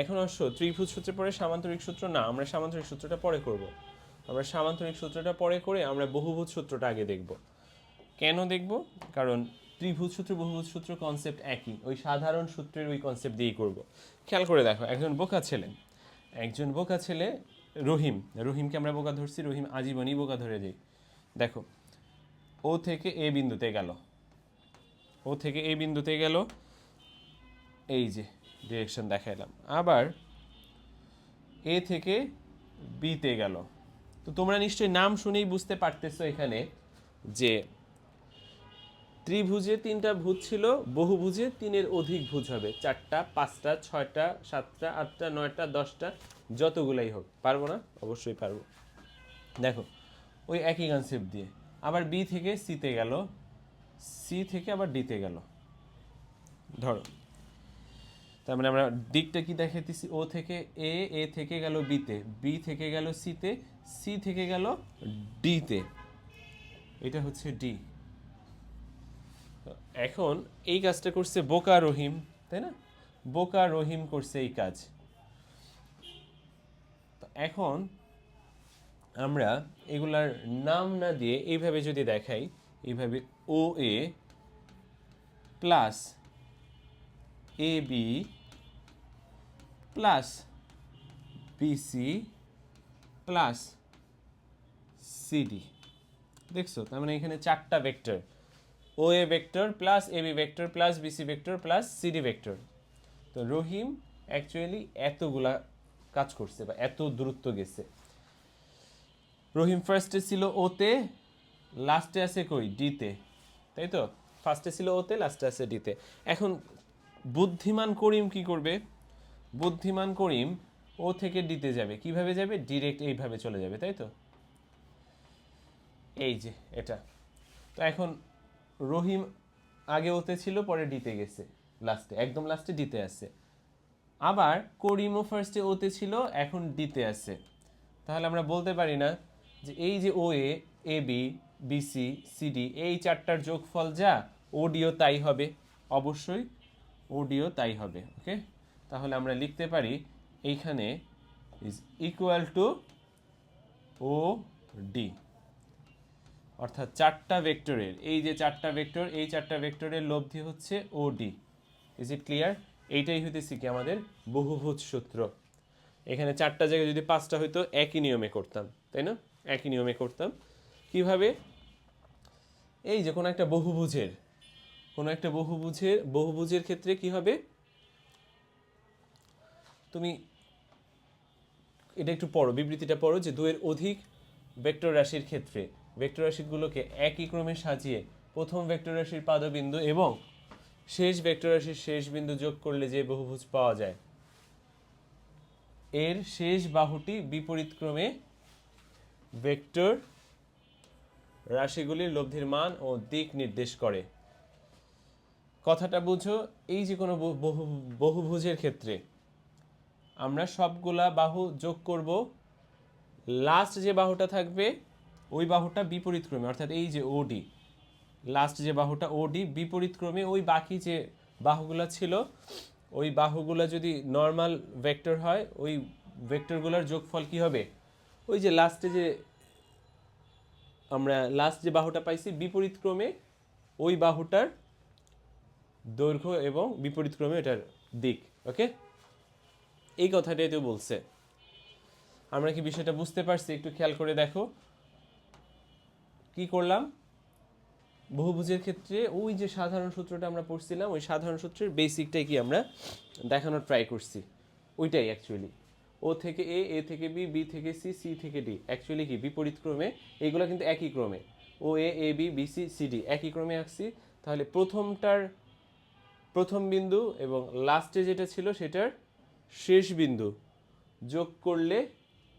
এখন অবশ্য ত্রিভুজ সূত্রে পরে সামান্তরিক সূত্র না, আমরা সামান্তরিক সূত্রটা পরে করব। আমরা সামান্তরিক সূত্রটা পরে করে আমরা বহুভুজ সূত্রটা আগে দেখব। কেন দেখব? কারণ ত্রিভুজ সূত্র, বহুভুজ সূত্র কনসেপ্ট একই। ওই সাধারণ সূত্রের ওই কনসেপ্ট দিয়েই করব। খেয়াল করে দেখো, একজন বোকা ছেলে, একজন বোকা ছেলে রহিম, রহিমকে আমরা বোকা ধরছি, রহিম আজীবনই বোকা ধরে যাই দেখো, ও থেকে এ বিন্দুতে গেল, ও থেকে এ বিন্দুতে গেল, এই যে ডিরেকশন দেখাইলাম। আবার এ থেকে বিতে গেল। তো তোমরা নিশ্চয়ই নাম শুনেই বুঝতে পারতেছো এখানে যে ত্রিভুজে তিনটা ভুজ ছিল, বহুভুজে তিনের অধিক ভুজ হবে। চারটা, পাঁচটা, ছয়টা, সাতটা, আটটা, নয়টা, দশটা, যতগুলাই হোক। পারব না? অবশ্যই পারব। দেখো, ওই একই কনসেপ্ট দিয়ে। আবার বি থেকে সিতে গেল। সি থেকে আবার ডিতে গেল। ধরো তার মানে আমরা দিকটা কি দেখাইতেছি? ও থেকে এ এ থেকে গেল বিতে, বি থেকে গেল সিতে, সি থেকে গেল ডিতে। এটা হচ্ছে ডি। এখন এই কাজটা করছে বোকা রহিম, তাই না? বোকা রহিম করছে এই কাজ। এখন আমরা এগুলার নাম না দিয়ে এইভাবে যদি দেখাই, এইভাবে O A plus A B plus B C plus C D. দেখছ? তার মানে এখানে চারটা vector O A vector plus A B vector plus B C vector plus C D vector তো রহিম অ্যাকচুয়ালি এতগুলা কাজ করছে বা এত দূরত্ব গেছে। রহিম ফার্স্টে ছিল ওতে লাস্টে আছে কই? ডিতে তাই তো ফার্স্টে ছিল ওতে লাস্টে আছে ডিতে এখন বুদ্ধিমান করিম কি করবে? বুদ্ধিমান করিম ও থেকে ডিতে যাবে। কীভাবে যাবে? ডিরেক্ট এইভাবে চলে যাবে, তাই তো? এই যে, এটা। তো এখন রহিম আগে ওতে ছিল, পরে ডিতে গেছে লাস্টে একদম লাস্টে ডিতে আছে আবার করিমও ফার্স্টে ওতে ছিল, এখন ডিতে আছে তাহলে আমরা বলতে পারি না যে এই যে O A A B B C C D এই চারটার যোগফল যা ওডিও তাই হবে। অবশ্যই ওডিও তাই হবে ওকে তাহলে আমরা লিখতে পারি এইখানে is equal to O D অর্থাৎ চারটা ভেক্টরের এই যে চারটা ভেক্টর এই চারটা ভেক্টরের লব্ধি হচ্ছে O D is it clear এইটাই হইতেছে কি আমাদের বহুভুজ সূত্র। এখানে চারটা জায়গায় যদি পাঁচটা হইতো, একই নিয়মে করতাম, তাই না? একই নিয়মে করতাম। কীভাবে? এই যে কোনো একটা বহুভুজের, কোনো একটা বহুভুজের বহুভুজের ক্ষেত্রে কি হবে? এটা একটু পড়ো, বিবৃতিটা পড়ো যে দুয়ের অধিক ভেক্টর রাশির ক্ষেত্রে, ভেক্টর রাশিগুলোকে একই ক্রমে সাজিয়ে প্রথম ভেক্টর রাশির পাদবিন্দু এবং শেষ ভেক্টর রাশির শেষ বিন্দু যোগ করলে যে বহুভুজ পাওয়া যায়, এর শেষ বাহুটি বিপরীত ক্রমে ভেক্টর রাশিগুলির লব্ধির মান ও দিক নির্দেশ করে। কথাটা বুঝো, এই যে কোনো বহু, বহুভুজের ক্ষেত্রে আমরা সবগুলা বাহু যোগ করব। লাস্ট যে বাহুটা থাকবে, ওই বাহুটা বিপরীত ক্রমে অর্থাৎ এই যে ওডি লাস্ট যে বাহুটা ওডি বিপরীত ক্রমে ওই বাকি যে বাহুগুলো ছিল, ওই বাহুগুলো যদি নর্মাল ভেক্টর হয়, ওই ভেক্টরগুলোর যোগফল কি হবে? ওই যে লাস্টে যে আমরা লাস্ট যে বাহুটা পাইছি বিপরীত ক্রমে ওই বাহুটার দৈর্ঘ্য এবং বিপরীত ক্রমে এটার দিক ওকে এই কথাটাই তো বলছে। আমরা কি বিষয়টা বুঝতে পারছি? একটু খেয়াল করে দেখো। কি করলাম? বহুভুজের ক্ষেত্রে ওই যে সাধারণ সূত্রটা আমরা পড়ছিলাম, ওই সাধারণ সূত্রের বেসিকটাই কি আমরা দেখানোর ট্রাই করছি। ওইটাই অ্যাকচুয়ালি ও থেকে এ এ থেকে বি বি থেকে সি সি থেকে ডি। অ্যাকচুয়ালি কি? বিপরীত ক্রমে। এইগুলো কিন্তু একই ক্রমে। O, A A, B B, C C, D. একই ক্রমে আঁকছি। তাহলে প্রথমটার প্রথম বিন্দু এবং লাস্টে যেটা ছিল সেটার শেষ বিন্দু। যোগ করলে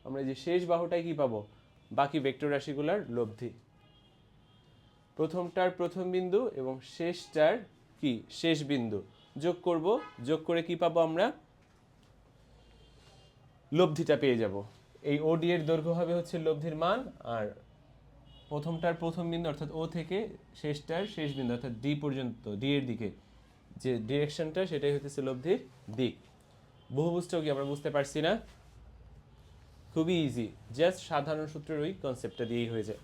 আমরা যে শেষ বাহুটায় কি পাবো? বাকি ভেক্টর রাশিগুলোর লব্ধি। প্রথমটার প্রথম বিন্দু এবং শেষটার কি? শেষ বিন্দু। যোগ করব, যোগ করে কি পাবো আমরা? লব্ধিটা পেয়ে যাব। এই ওডি এর দৈর্ঘ্য হবে হচ্ছে লব্ধির মান আর প্রথমটার প্রথম বিন্দু অর্থাৎ ও থেকে শেষটার শেষ বিন্দু অর্থাৎ ডি পর্যন্ত ডি এর দিকে। যে ডিরেকশনটা সেটাই হতেছে লব্ধির দিক। বহুভুজটাও কি আমরা বুঝতে পারছি না? খুবই ইজি জাস্ট সাধারণ সূত্রের ওই কনসেপ্টটা দিয়েই হয়ে যায়।